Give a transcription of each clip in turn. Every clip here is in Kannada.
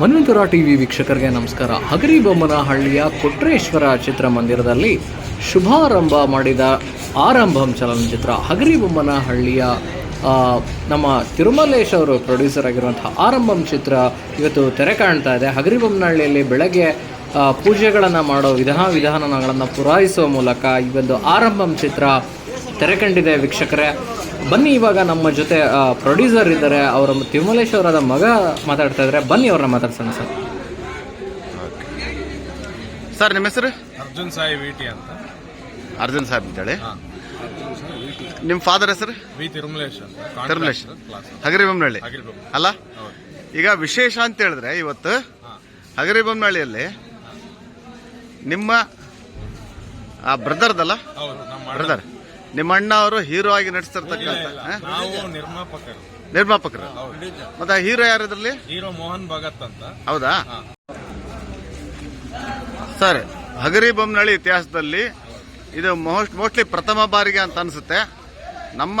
ಮನ್ವಂತರ ಟಿವಿ ವೀಕ್ಷಕರಿಗೆ ನಮಸ್ಕಾರ. ಹಗರಿ ಬೊಮ್ಮನಹಳ್ಳಿಯ ಕೊಟ್ರೇಶ್ವರ ಚಿತ್ರಮಂದಿರದಲ್ಲಿ ಶುಭಾರಂಭ ಮಾಡಿದ ಆರಂಭಂ ಚಲನಚಿತ್ರ ಹಗರಿ ಬೊಮ್ಮನಹಳ್ಳಿಯ ನಮ್ಮ ತಿರುಮಲೇಶ್ ಅವರು ಪ್ರೊಡ್ಯೂಸರ್ ಆಗಿರುವಂತಹ ಆರಂಭಂ ಚಿತ್ರ ಇವತ್ತು ತೆರೆ ಕಾಣ್ತಾ ಇದೆ. ಹಗರಿ ಬೊಮ್ಮನಹಳ್ಳಿಯಲ್ಲಿ ಬೆಳಗ್ಗೆ ಪೂಜೆಗಳನ್ನು ಮಾಡೋ ವಿಧಾನ ವಿಧಾನಗಳನ್ನು ಪುರಾಯಿಸುವ ಮೂಲಕ ಈ ಒಂದು ಆರಂಭಂ ಚಿತ್ರ ತೆರೆ ಕಂಡಿದೆ ವೀಕ್ಷಕರೇ. ಬನ್ನಿ ಇವಾಗ ನಮ್ಮ ಜೊತೆ ಪ್ರೊಡ್ಯೂಸರ್ ಇದ್ದಾರೆ. ಅವರ ತಿರುಮಲೇಶ್ ಅವರಾದ ಮಗ ಮಾತಾಡ್ತಾ ಇದ್ದಾರೆ. ಬನ್ನಿ ಅವ್ರನ್ನ ಮಾತಾಡ್ಸೋಣ ಸರ್. ಸರ್ ನಿಮ್ಮ ಹೆಸರು? ಅರ್ಜುನ್ ಸಾಯಿ ವಿಟಿ ಅಂತ. ಅರ್ಜುನ್ ಸಾಹೇಬ್ ಅಂತೇಳಿ ನಿಮ್ಮ ಫಾದರ್ ಹೆಸರು? ವಿ ತಿರುಮಲೇಶ್ ಅಂತ. ತಿರುಮಲೇಶ್. ಕ್ಲಾಸ್ ಹಗರಿಬೊಮ್ಮನಹಳ್ಳಿ ಅಲ್ಲ? ಈಗ ವಿಶೇಷ ಅಂತ ಹೇಳಿದ್ರೆ ಇವತ್ತು ಹಗರಿಬೊಮ್ಮನಹಳ್ಳಿಯಲ್ಲಿ ನಿಮ್ಮ ಆ ಬ್ರದರ್ದಲ್ಲ ಹೌದು ನಮ್ಮ ಅಣ್ಣ. ಬ್ರದರ್ ನಿಮ್ಮ ಅಣ್ಣ ಅವರು ಹೀರೋ ಆಗಿ ನಟಿಸ್ತಿರ್ತಕ್ಕಂಥ? ನಾವು ನಿರ್ಮಾಪಕರು. ನಿರ್ಮಾಪಕರು. ಮತ್ತೆ ಹೀರೋ ಯಾರು ಇದ್ರಲ್ಲಿ? ಹೀರೋ ಮೋಹನ್ ಭಗತ್ ಅಂತ. ಹೌದಾ. ಸರ್ ಹಗರಿ ಬೊಮ್ಮನಹಳ್ಳಿ ಇತಿಹಾಸದಲ್ಲಿ ಇದು ಮೋಸ್ಟ್ ಮೋಸ್ಟ್ಲಿ ಪ್ರಥಮ ಬಾರಿಗೆ ಅಂತ ಅನಿಸುತ್ತೆ. ನಮ್ಮ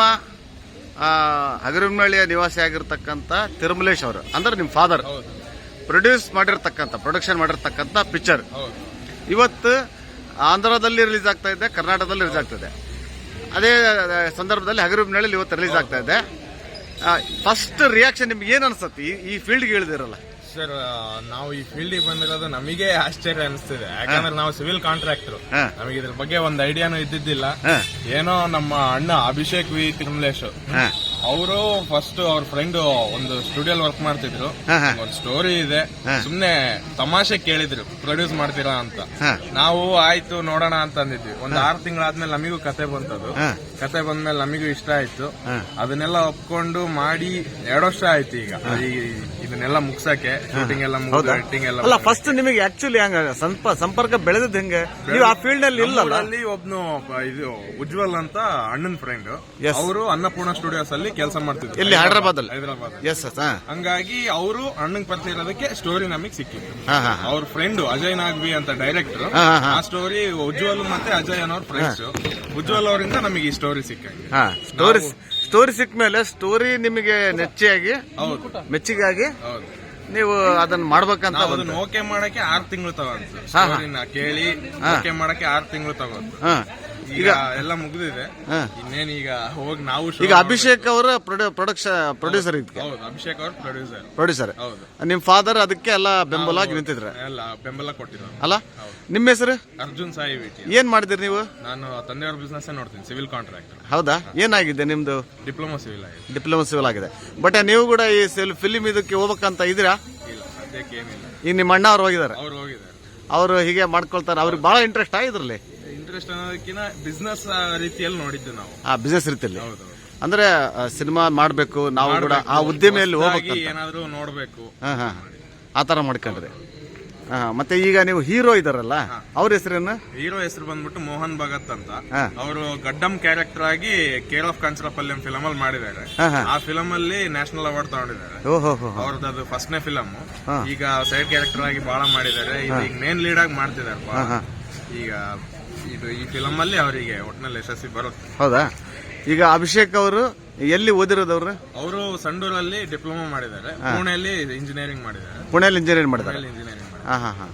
ಹಗರಿಬೊಮ್ಮನಹಳ್ಳಿಯ ನಿವಾಸಿ ಆಗಿರ್ತಕ್ಕಂಥ ತಿರುಮಲೇಶ್ ಅವರು ಅಂದ್ರೆ ನಿಮ್ಮ ಫಾದರ್ ಪ್ರೊಡ್ಯೂಸ್ ಮಾಡಿರ್ತಕ್ಕಂಥ ಪ್ರೊಡಕ್ಷನ್ ಮಾಡಿರ್ತಕ್ಕಂಥ ಪಿಕ್ಚರ್ ಇವತ್ತು ಆಂಧ್ರದಲ್ಲಿ ರಿಲೀಸ್ ಆಗ್ತಾ ಇದೆ ಕರ್ನಾಟಕದಲ್ಲಿ ರಿಲೀಸ್ ಆಗ್ತಾ ಇದೆ. ಅದೇ ಸಂದರ್ಭದಲ್ಲಿ ಹಗರಿಬ್ನಳ್ಳಿ ಇವತ್ತು ರಿಲೀಸ್ ಆಗ್ತಾ ಇದೆ. ಫಸ್ಟ್ ರಿಯಾಕ್ಷನ್ ನಿಮ್ಗೆ ಏನು ಅನಿಸುತ್ತೆ? ಈ- ಫೀಲ್ಡ್ಗೆ ಇಳಿದಿರಲ್ಲ. ಸರ್ ನಾವು ಈ ಫೀಲ್ಡಿಗೆ ಬಂದಿರೋದು ನಮಗೆ ಆಶ್ಚರ್ಯ ಅನಿಸ್ತಿದೆ. ಯಾಕಂದ್ರೆ ನಾವು ಸಿವಿಲ್ ಕಾಂಟ್ರಾಕ್ಟರ್. ನಮಗೆ ಇದ್ರ ಬಗ್ಗೆ ಒಂದು ಐಡಿಯಾನು ಇದ್ದಿದ್ದಿಲ್ಲ. ಏನೋ ನಮ್ಮ ಅಣ್ಣ ಅಭಿಷೇಕ್ ವಿ ತಿರುಮಲೇಶ್. ಅವರು ಫಸ್ಟ್ ಅವ್ರ ಫ್ರೆಂಡ್ ಒಂದು ಸ್ಟುಡಿಯೋ ವರ್ಕ್ ಮಾಡ್ತಿದ್ರು. ಹಾ, ಹಾ. ಒಂದು ಸ್ಟೋರಿ ಇದೆ. ಸುಮ್ನೆ ತಮಾಷೆ ಕೇಳಿದ್ರು ಪ್ರೊಡ್ಯೂಸ್ ಮಾಡ್ತೀರಾ ಅಂತ. ನಾವು ಆಯ್ತು ನೋಡೋಣ ಅಂತ ಅಂದಿದ್ವಿ. ಒಂದ್ ಆರು ತಿಂಗಳಾದ್ಮೇಲೆ ನಮಿಗೂ ಕತೆ ಬಂತದು. ಹಾ. ಕತೆ ಬಂದ್ಮೇಲೆ ನಮಿಗೂ ಇಷ್ಟ ಆಯ್ತು. ಹಾ. ಅದನ್ನೆಲ್ಲ ಒಪ್ಕೊಂಡು ಮಾಡಿ ಎರಡ್ ವರ್ಷ ಆಯ್ತು ಈಗ. ಈ- ಇದನ್ನೆಲ್ಲ ಮುಗ್ಸಕ್ಕೆ ಶೂಟಿಂಗ್ ಎಲ್ಲ ಮುಗಿದು ಎಡಿಟಿಂಗ್ ಎಲ್ಲ ಅಲ್ಲ ಫಸ್ಟ್ ನಿಮಗೆ ಆಕ್ಚುಲಿ ಹಂಗ ಸಂಪ ಸಂಪರ್ಕ ಬೆಳೆದದ್ ಹೆಂಗೆ? ನೀವು ಆ ಫೀಲ್ಡ್ನಲ್ಲಿ ಇಲ್ಲಲ್ಲ? ಅಲ್ಲಿ ಒಬ್ನು ಇದು ಉಜ್ವಲ್ ಅಂತ ಅಣ್ಣನ್ ಫ್ರೆಂಡ್ Yes. ಅವರು ಅನ್ನಪೂರ್ಣ ಸ್ಟುಡಿಯೋಸ್ ಅಲ್ಲಿ ಕೆಲಸ ಮಾಡ್ತಿದ್ರು. ಇಲ್ಲಿ ಹೈದರಾಬಾದ್ ಅಲ್ಲಿ ಹೈದರಾಬಾದ್ ಎಸ್ ಹಾ. ಹಂಗಾಗಿ ಅವರು ಅಣ್ಣನ್ ಪರಿಚಯ ಇರೋದಕ್ಕೆ ಸ್ಟೋರಿ ನಮಗೆ ಸಿಕ್ಕಿತ್ತು. ಹಾ ಹಾ ಅವ್ರ ಫ್ರೆಂಡ್ ಅಜಯ್ ನಾಗ್ವಿ ಅಂತ ಡೈರೆಕ್ಟರ್ ಹಾ, ಹಾ, ಹಾ. ಆ ಸ್ಟೋರಿ ಉಜ್ವಲ್ ಮತ್ತೆ ಅಜಯ್ ಅನ್ನೋರ್ ಫ್ರೆಂಡ್ಸ್ ಉಜ್ವಲ್ ಅವರಿಂದ ನಮಗೆ ಈ ಸ್ಟೋರಿ ಸಿಕ್ಕಂಗೆ ಹಾ ಸ್ಟೋರಿ ಸ್ಟೋರಿ ಸಿಕ್ಕ ಮೇಲೆ ಸ್ಟೋರಿ ನಿಮಗೆ ನೆಚ್ಚಿಯಾಗಿ ಹೌದು. ಮೆಚ್ಚಿಗಾಗಿ ಹೌದು. ನೀವು ಅದನ್ನ ಮಾಡ್ಬೇಕಂತ ನಾವು. ಅದನ್ನ ಓಕೆ ಮಾಡಕ್ಕೆ ಆರ್ ತಿಂಗಳು ತಗೊಂಡ್ರು. ಸ್ಟೋರಿನ ಕೇಳಿ ಓಕೆ ಮಾಡಕ್ಕೆ ಆರ್ ತಿಂಗಳು ತಗೊಂಡ್ರು ಹಾ. ಈಗ ಎಲ್ಲ ಮುಗಿದಿದೆ. ಹಾ. ಇನ್ನೇನ್ ಈಗ ಹೋಗಿ ನಾವು ಈಗ ಅಭಿಷೇಕ್ ಅವರ ಪ್ರೊಡಕ್ಷನ್ ಪ್ರೊಡ್ಯೂಸರ್ ಇದಕ್ಕೆ. ಹೌದು ಅಭಿಷೇಕ್ ಅವ್ರ ಪ್ರೊಡ್ಯೂಸರ್. ಪ್ರೊಡ್ಯೂಸರ್. ಹೌದು. ನಿಮ್ಮ ಫಾದರ್ ಅದಕ್ಕೆ ಎಲ್ಲ ಬೆಂಬಲವಾಗಿ ನಿಂತಿದ್ರೆ? ಎಲ್ಲ ಬೆಂಬಲ ಕೊಟ್ಟಿದ್ರು ಅಲ್ಲ? ನಿಮ್ಮ ಹೆಸರು? ಅರ್ಜುನ್ ಸಾಯಿ ವಿಟಿ. ಏನ್ ಮಾಡಿದಿರಿ ನೀವು? ನಾನು ತಂದೆಯವ್ರ ಬಿಸ್ನೆಸ್ ನೋಡ್ತೀನಿ ಸಿವಿಲ್ ಕಾಂಟ್ರಾಕ್ಟರ್ ಹೌದಾ? ಏನಾಗಿದೆ ನಿಮ್ದು? ಡಿಪ್ಲೊಮಾ ಸಿವಿಲ್ ಆಗಿದೆ. ಡಿಪ್ಲೊಮಾ ಸಿವಿಲ್ ಆಗಿದೆ. ಬಟ್ ನೀವು ಕೂಡ ಈ ಫಿಲಿಂ ಇದಕ್ಕೆ ಹೋಗ್ಬೇಕಂತ ಇದ್ದೀರಾ? ಇಲ್ಲ ಸದ್ಯಕ್ಕೆ ಏನಿಲ್ಲ. ಈಗ ನಿಮ್ಮ ಅಣ್ಣ ಅವ್ರು ಹೋಗಿದ್ದಾರೆ. ಅವ್ರು ಹೋಗಿದ್ದಾರೆ. ಅವರು ಹೀಗೆ ಮಾಡ್ಕೊಳ್ತಾರೆ. ಅವ್ರಿಗೆ ಬಹಳ ಇಂಟ್ರೆಸ್ಟ್ ಇದ್ರಲ್ಲಿ? ಇಂಟ್ರೆಸ್ಟ್ ಅನ್ನೋದಕ್ಕಿಂತ ಬಿಸ್ನೆಸ್ ರೀತಿಯಲ್ಲಿ ನೋಡಿದ್ದು ನಾವು. ಆ ಬಿಸ್ನೆಸ್ ರೀತಿಯಲ್ಲಿ. ಹೌದು ಅಂದ್ರೆ ಸಿನಿಮಾ ಮಾಡ್ಬೇಕು ನಾವು ಕೂಡ ಆ ಉದ್ದಿಮೆಯಲ್ಲಿ ಹೋಗ್ಬೇಕಂತ ಏನಾದ್ರೂ ನೋಡ್ಬೇಕು. ಹಾ ಹಾ ಆ ತರ ಮಾಡ್ಕೊಂಡ್ರೆ. ಹಾ ಮತ್ತೆ ಈಗ ನೀವು ಹೀರೋ ಇದಾರಲ್ಲ ಅವ್ರ ಹೆಸರೇನು? ಹೀರೋ ಹೆಸರು ಬಂದ್ಬಿಟ್ಟು ಮೋಹನ್ ಭಗತ್ ಅಂತ. ಹಾ. ಅವರು ಗಡ್ಡಂ ಕ್ಯಾರೆಕ್ಟರ್ ಆಗಿ ಕೇರ್ ಆಫ್ ಕಾಂಚರಪಲ್ಯಂ ಫಿಲಮ್ ಅಲ್ಲಿ ಮಾಡಿದ್ದಾರೆ. ಹಾ. ಆ ಫಿಲಮ್ ಅಲ್ಲಿ ನ್ಯಾಷನಲ್ ಅವಾರ್ಡ್ ತಗೊಂಡಿದ್ದಾರೆ. ಓಹೋ ಹೋ ಅವ್ರದ್ದು ಅದು ಫಸ್ಟ್ನೇ ಫಿಲಮ್ ಈಗ ಸೈಡ್ ಕ್ಯಾರೆಕ್ಟರ್ ಆಗಿ ಬಹಳ ಮಾಡಿದ್ದಾರೆ. ಇದು ಈಗ ಮೇನ್ ಲೀಡ್ ಆಗಿ ಮಾಡ್ತಿದ್ದಾರೆ ಬಹಳ. ಈಗ ಇದು ಈ ಫಿಲಮ್ ಅಲ್ಲಿ ಅವರಿಗೆ ಒಟ್ನಲ್ಲಿ ಯಶಸ್ವಿ ಬರುತ್ತೆ. ಹೌದಾ? ಈಗ ಅಭಿಷೇಕ್ ಅವರು ಎಲ್ಲಿ ಓದಿರೋದವ್ರು ಅವರು? ಸಂಡೂರಲ್ಲಿ ಡಿಪ್ಲೊಮಾ ಮಾಡಿದ್ದಾರೆ. ಪುಣೆಯಲ್ಲಿ ಇಂಜಿನಿಯರಿಂಗ್ ಮಾಡಿದ್ದಾರೆ. ಪುಣೆಯಲ್ಲಿ ಇಂಜಿನಿಯರಿಂಗ್ ಮಾಡಿದ್ದಾರೆ. ಇಂಜಿನಿಯರಿಂಗ್ ಮಾಡಿದ್ದಾರೆ. ಹಾ ಹಾ ಹಾ.